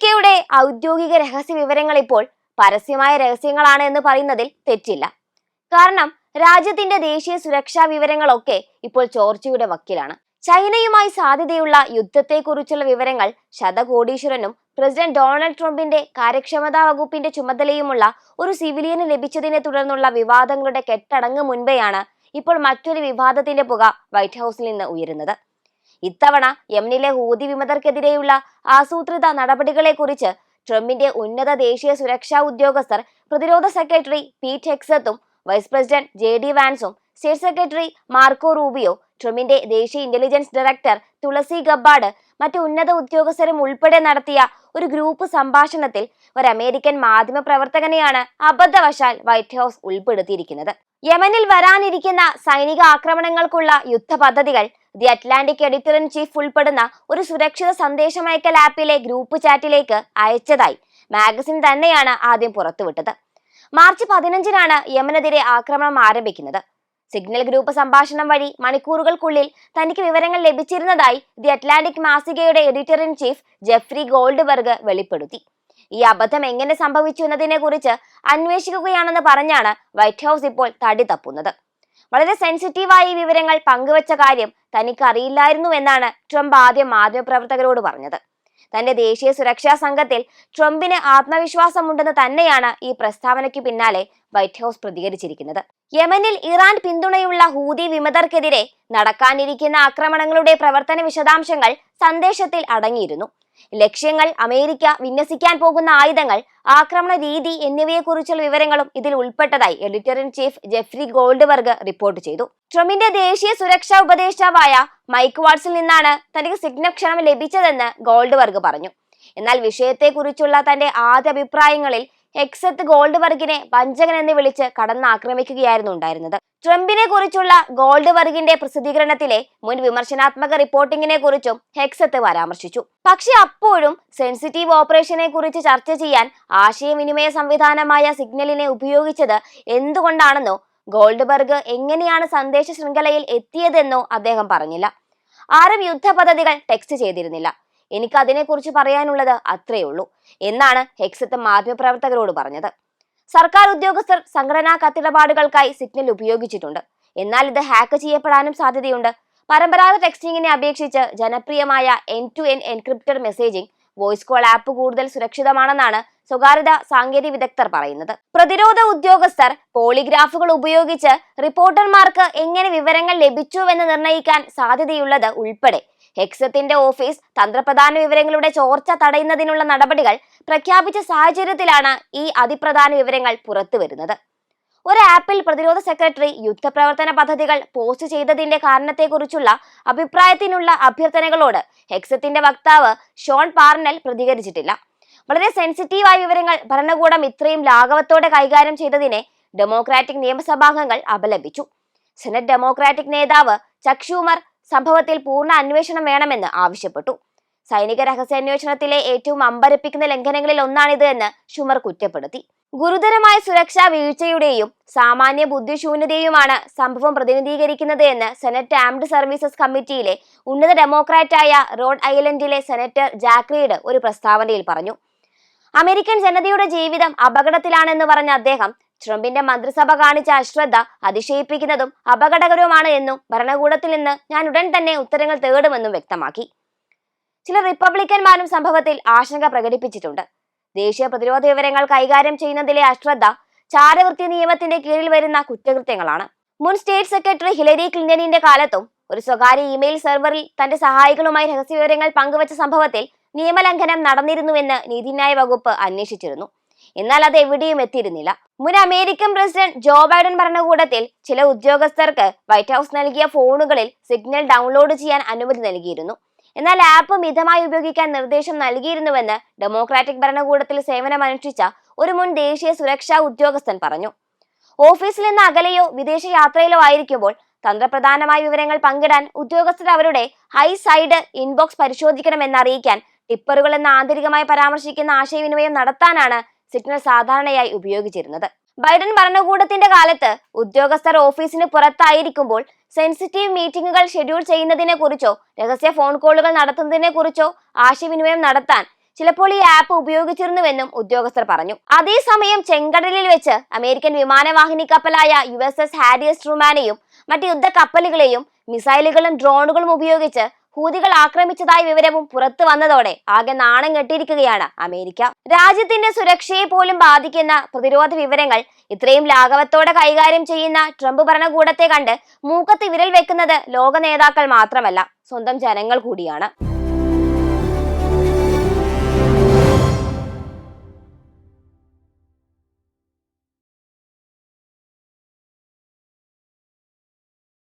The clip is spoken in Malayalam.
അമേരിക്കയുടെ ഔദ്യോഗിക രഹസ്യ വിവരങ്ങൾ ഇപ്പോൾ പരസ്യമായ രഹസ്യങ്ങളാണ് എന്ന് പറയുന്നതിൽ തെറ്റില്ല. കാരണം രാജ്യത്തിന്റെ ദേശീയ സുരക്ഷാ വിവരങ്ങളൊക്കെ ഇപ്പോൾ ചോർച്ചയുടെ വക്കിലാണ്. ചൈനയുമായി സാധ്യതയുള്ള യുദ്ധത്തെക്കുറിച്ചുള്ള വിവരങ്ങൾ ശതകോടീശ്വരനും പ്രസിഡന്റ് ഡൊണാൾഡ് ട്രംപിന്റെ കാര്യക്ഷമതാ വകുപ്പിന്റെ ചുമതലയുമുള്ള ഒരു സിവിലിയന് ലഭിച്ചതിനെ തുടർന്നുള്ള വിവാദങ്ങളുടെ കെട്ടടങ്ങ് മുൻപെയാണ് ഇപ്പോൾ മറ്റൊരു വിവാദത്തിന്റെ പുക വൈറ്റ് ഹൗസിൽ നിന്ന് ഉയരുന്നത്. ഇത്തവണ യമനിലെ ഹൂതി വിമതർക്കെതിരെയുള്ള ആസൂത്രിത നടപടികളെക്കുറിച്ച് ട്രംപിന്റെ ഉന്നത ദേശീയ സുരക്ഷാ ഉദ്യോഗസ്ഥർ പ്രതിരോധ സെക്രട്ടറി പീറ്റ് ഹെക്സത്തും വൈസ് പ്രസിഡന്റ് ജെ ഡി വാൻസും സ്റ്റേറ്റ് സെക്രട്ടറി മാർക്കോ റൂബിയോ ട്രംപിന്റെ ദേശീയ ഇന്റലിജൻസ് ഡയറക്ടർ തുളസി ഗബ്ബാഡ് മറ്റു ഉന്നത ഉദ്യോഗസ്ഥരും ഉൾപ്പെടെ നടത്തിയ ഒരു ഗ്രൂപ്പ് സംഭാഷണത്തിൽ ഒരു അമേരിക്കൻ മാധ്യമ പ്രവർത്തകനെയാണ് അബദ്ധവശാൽ വൈറ്റ് ഹൗസ് ഉൾപ്പെടുത്തിയിരിക്കുന്നത്. യമനിൽ വരാനിരിക്കുന്ന സൈനിക ആക്രമണങ്ങൾക്കുള്ള യുദ്ധ പദ്ധതികൾ the Atlantic editor in chief ഉൾപ്പെടുന്ന ഒരു സുരക്ഷിത സന്ദേശമയക്കൽ ആപ്പിലെ ഗ്രൂപ്പ് ചാറ്റിലേക്ക് അയച്ചതായി മാഗസിൻ തന്നെയാണ് ആദ്യം പുറത്തുവിട്ടത്. മാർച്ച് പതിനഞ്ചിനാണ് യമനെതിരെ ആക്രമണം ആരംഭിക്കുന്നത്. സിഗ്നൽ ഗ്രൂപ്പ് സംഭാഷണം വഴി മണിക്കൂറുകൾക്കുള്ളിൽ തനിക്ക് വിവരങ്ങൾ ലഭിച്ചിരുന്നതായി ദി അറ്റ്ലാന്റിക് മാസികയുടെ editor in chief Jeffrey Goldberg വെളിപ്പെടുത്തി. ഈ അബദ്ധം എങ്ങനെ സംഭവിച്ചു എന്നതിനെ കുറിച്ച് അന്വേഷിക്കുകയാണെന്ന് പറഞ്ഞാണ് വൈറ്റ് ഹൗസ് ഇപ്പോൾ തടി തപ്പുന്നത്. വളരെ സെൻസിറ്റീവായ വിവരങ്ങൾ പങ്കുവച്ച കാര്യം തനിക്ക് അറിയില്ലായിരുന്നു എന്നാണ് ട്രംപ് ആദ്യം മാധ്യമപ്രവർത്തകരോട് പറഞ്ഞത്. തന്റെ ദേശീയ സുരക്ഷാ സംഘത്തിൽ ട്രംപിന് ആത്മവിശ്വാസമുണ്ടെന്ന് തന്നെയാണ് ഈ പ്രസ്താവനയ്ക്ക് പിന്നാലെ വൈറ്റ് ഹൗസ് പ്രതികരിച്ചിരിക്കുന്നത്. യമനിൽ ഇറാൻ പിന്തുണയുള്ള ഹൂതി വിമതർക്കെതിരെ നടക്കാനിരിക്കുന്ന ആക്രമണങ്ങളുടെ പ്രവർത്തന വിശദാംശങ്ങൾ സന്ദേശത്തിൽ അടങ്ങിയിരുന്നു. ലക്ഷ്യങ്ങൾ അമേരിക്ക വിന്യസിക്കാൻ പോകുന്ന ആയുധങ്ങൾ ആക്രമണ രീതി എന്നിവയെക്കുറിച്ചുള്ള വിവരങ്ങളും ഇതിൽ ഉൾപ്പെട്ടതായി editor in chief Jeffrey Goldberg report ചെയ്തു. ട്രംപിന്റെ ദേശീയ സുരക്ഷാ ഉപദേഷ്ടാവായ മൈക്ക് വാട്സിൽ നിന്നാണ് തനിക്ക് സിഗ്നൽ ക്ഷണം ലഭിച്ചതെന്ന് ഗോൾഡ്ബർഗ് പറഞ്ഞു. എന്നാൽ വിഷയത്തെക്കുറിച്ചുള്ള തന്റെ ആദ്യ അഭിപ്രായങ്ങളിൽ എക്സത്ത് ഗോൾഡ്ബർഗിനെ വഞ്ചകൻ എന്ന് വിളിച്ച് കടന്നാക്രമിക്കുകയായിരുന്നു ഉണ്ടായിരുന്നത്. ട്രംപിനെ കുറിച്ചുള്ള ഗോൾഡ്ബർഗിന്റെ പ്രസിദ്ധീകരണത്തിലെ മുൻ വിമർശനാത്മക റിപ്പോർട്ടിങ്ങിനെ കുറിച്ചും ഹെക്സത്ത് പരാമർശിച്ചു. പക്ഷെ അപ്പോഴും സെൻസിറ്റീവ് ഓപ്പറേഷനെ കുറിച്ച് ചർച്ച ചെയ്യാൻ ആശയവിനിമയ സംവിധാനമായ സിഗ്നലിനെ ഉപയോഗിച്ചത് എന്തുകൊണ്ടാണെന്നോ ഗോൾഡ്ബർഗ് എങ്ങനെയാണ് സന്ദേശ ശൃംഖലയിൽ എത്തിയതെന്നോ അദ്ദേഹം പറഞ്ഞില്ല. ആരും യുദ്ധ പദ്ധതികൾ ടെക്സ്റ്റ് ചെയ്തിരുന്നില്ല. എനിക്ക് അതിനെക്കുറിച്ച് പറയാനുള്ളത് അത്രയേ ഉള്ളൂ എന്നാണ് ഹെക്സത്ത് മാധ്യമപ്രവർത്തകരോട് പറഞ്ഞത്. സർക്കാർ ഉദ്യോഗസ്ഥർ സംഘടനാ കത്തിടപാടുകൾക്കായി സിഗ്നൽ ഉപയോഗിച്ചിട്ടുണ്ട്. എന്നാൽ ഇത് ഹാക്ക് ചെയ്യപ്പെടാനും സാധ്യതയുണ്ട്. പരമ്പരാഗത ടെക്സ്റ്റിംഗിനെ അപേക്ഷിച്ച് ജനപ്രിയമായ end to end encrypted messaging voice call app കൂടുതൽ സുരക്ഷിതമാണെന്നാണ് സ്വകാര്യത സാങ്കേതിക വിദഗ്ധർ പറയുന്നത്. പ്രതിരോധ ഉദ്യോഗസ്ഥർ പോളിഗ്രാഫുകൾ ഉപയോഗിച്ച് റിപ്പോർട്ടർമാർക്ക് എങ്ങനെ വിവരങ്ങൾ ലഭിച്ചുവെന്ന് നിർണയിക്കാൻ സാധ്യതയുള്ളത് ഉൾപ്പെടെ ഹെക്സത്തിന്റെ ഓഫീസ് തന്ത്രപ്രധാന വിവരങ്ങളുടെ ചോർച്ച തടയുന്നതിനുള്ള നടപടികൾ പ്രഖ്യാപിച്ച സാഹചര്യത്തിലാണ് ഈ അതിപ്രധാന വിവരങ്ങൾ പുറത്തുവരുന്നത്. ഒരു ആപ്പിൽ പ്രതിരോധ സെക്രട്ടറി യുദ്ധപ്രവർത്തന പദ്ധതികൾ പോസ്റ്റ് ചെയ്തതിന്റെ കാരണത്തെക്കുറിച്ചുള്ള അഭിപ്രായത്തിനുള്ള അഭ്യർത്ഥനകളോട് ഹെക്സത്തിന്റെ വക്താവ് ഷോൺ പാർണൽ പ്രതികരിച്ചിട്ടില്ല. വളരെ സെൻസിറ്റീവായ വിവരങ്ങൾ ഭരണകൂടം ഇത്രയും ലാഘവത്തോടെ കൈകാര്യം ചെയ്തതിനെ ഡെമോക്രാറ്റിക് നിയമസഭാംഗങ്ങൾ അപലപിച്ചു. സെനറ്റ് ഡെമോക്രാറ്റിക് നേതാവ് ചക്ഷൂമർ സംഭവത്തിൽ പൂർണ അന്വേഷണം വേണമെന്ന് ആവശ്യപ്പെട്ടു. സൈനിക രഹസ്യാന്വേഷണത്തിലെ ഏറ്റവും അമ്പരപ്പിക്കുന്ന ലംഘനങ്ങളിൽ ഒന്നാണിത് എന്ന് ഷുമർ കുറ്റപ്പെടുത്തി. ഗുരുതരമായ സുരക്ഷാ വീഴ്ചയുടെയും സാമാന്യ ബുദ്ധിശൂന്യതയുമാണ് സംഭവം പ്രതിനിധീകരിക്കുന്നത് എന്ന് സെനറ്റ് ആംഡ് സർവീസസ് കമ്മിറ്റിയിലെ ഉന്നത ഡെമോക്രാറ്റായ റോഡ് ഐലൻഡിലെ സെനറ്റർ ജാക്രീഡ് ഒരു പ്രസ്താവനയിൽ പറഞ്ഞു. അമേരിക്കൻ ജനതയുടെ ജീവിതം അപകടത്തിലാണെന്ന് പറഞ്ഞ അദ്ദേഹം ട്രംപിന്റെ മന്ത്രിസഭ കാണിച്ച അശ്രദ്ധ അതിശയിപ്പിക്കുന്നതും അപകടകരവുമാണ് എന്നും ഭരണകൂടത്തിൽ നിന്ന് ഞാൻ ഉടൻ തന്നെ ഉത്തരങ്ങൾ തേടുമെന്നും വ്യക്തമാക്കി. ചില റിപ്പബ്ലിക്കന്മാരും സംഭവത്തിൽ ആശങ്ക പ്രകടിപ്പിച്ചിട്ടുണ്ട്. ദേശീയ പ്രതിരോധ വിവരങ്ങൾ കൈകാര്യം ചെയ്യുന്നതിലെ അശ്രദ്ധ ചാരവൃത്തി നിയമത്തിന്റെ കീഴിൽ വരുന്ന കുറ്റകൃത്യങ്ങളാണ്. മുൻ സ്റ്റേറ്റ് സെക്രട്ടറി ഹിലരി ക്ലിന്റണിന്റെ കാലത്തും ഒരു സ്വകാര്യ ഇമെയിൽ സെർവറിൽ തന്റെ സഹായികളുമായി രഹസ്യവിവരങ്ങൾ പങ്കുവച്ച സംഭവത്തിൽ നിയമലംഘനം നടന്നിരുന്നുവെന്ന് നീതിന്യായ വകുപ്പ് അന്വേഷിച്ചിരുന്നു. എന്നാൽ അത് എവിടെയും എത്തിയിരുന്നില്ല. മുൻ അമേരിക്കൻ പ്രസിഡന്റ് ജോ ബൈഡൻ ഭരണകൂടത്തിൽ ചില ഉദ്യോഗസ്ഥർക്ക് വൈറ്റ് ഹൗസ് നൽകിയ ഫോണുകളിൽ സിഗ്നൽ ഡൗൺലോഡ് ചെയ്യാൻ അനുമതി നൽകിയിരുന്നു. എന്നാൽ ആപ്പ് മിതമായി ഉപയോഗിക്കാൻ നിർദ്ദേശം നൽകിയിരുന്നുവെന്ന് ഡെമോക്രാറ്റിക് ഭരണകൂടത്തിൽ സേവനമനുഷ്ഠിച്ച ഒരു മുൻ ദേശീയ സുരക്ഷാ ഉദ്യോഗസ്ഥൻ പറഞ്ഞു. ഓഫീസിൽ നിന്ന് അകലെയോ വിദേശ യാത്രയിലോ ആയിരിക്കുമ്പോൾ തന്ത്രപ്രധാനമായ വിവരങ്ങൾ പങ്കിടാൻ ഉദ്യോഗസ്ഥർ അവരുടെ ഹൈ സൈഡ് ഇൻബോക്സ് പരിശോധിക്കണമെന്ന് അറിയിക്കാൻ ടിപ്പറുകൾ എന്ന് ആന്തരികമായി പരാമർശിക്കുന്ന ആശയവിനിമയം നടത്താനാണ് സിഗ്നൽ സാധാരണയായി ഉപയോഗിച്ചിരുന്നത്. ബൈഡൻ ഭരണകൂടത്തിന്റെ കാലത്ത് ഉദ്യോഗസ്ഥർ ഓഫീസിന് പുറത്തായിരിക്കുമ്പോൾ സെൻസിറ്റീവ് മീറ്റിംഗുകൾ ഷെഡ്യൂൾ ചെയ്യുന്നതിനെ കുറിച്ചോ രഹസ്യ ഫോൺ കോളുകൾ നടത്തുന്നതിനെ കുറിച്ചോ ആശയവിനിമയം നടത്താൻ ചിലപ്പോൾ ഈ ആപ്പ് ഉപയോഗിച്ചിരുന്നുവെന്നും ഉദ്യോഗസ്ഥർ പറഞ്ഞു. അതേസമയം ചെങ്കടലിൽ വെച്ച് അമേരിക്കൻ വിമാനവാഹിനി കപ്പലായ U S S Harry S ട്രൂമാനെയും മറ്റ് യുദ്ധ കപ്പലുകളെയും മിസൈലുകളും ഡ്രോണുകളും ഉപയോഗിച്ച് ഹൂതികൾ ആക്രമിച്ചതായ വിവരവും പുറത്തു വന്നതോടെ ആകെ നാണം കെട്ടിയിരിക്കുകയാണ് അമേരിക്ക. രാജ്യത്തിന്റെ സുരക്ഷയെ പോലും ബാധിക്കുന്ന പ്രതിരോധ വിവരങ്ങൾ ഇത്രയും ലാഘവത്തോടെ കൈകാര്യം ചെയ്യുന്ന ട്രംപ് ഭരണകൂടത്തെ കണ്ട് മൂക്കത്ത് വിരൽ വെക്കുന്നത് ലോക നേതാക്കൾ മാത്രമല്ല സ്വന്തം ജനങ്ങൾ കൂടിയാണ്.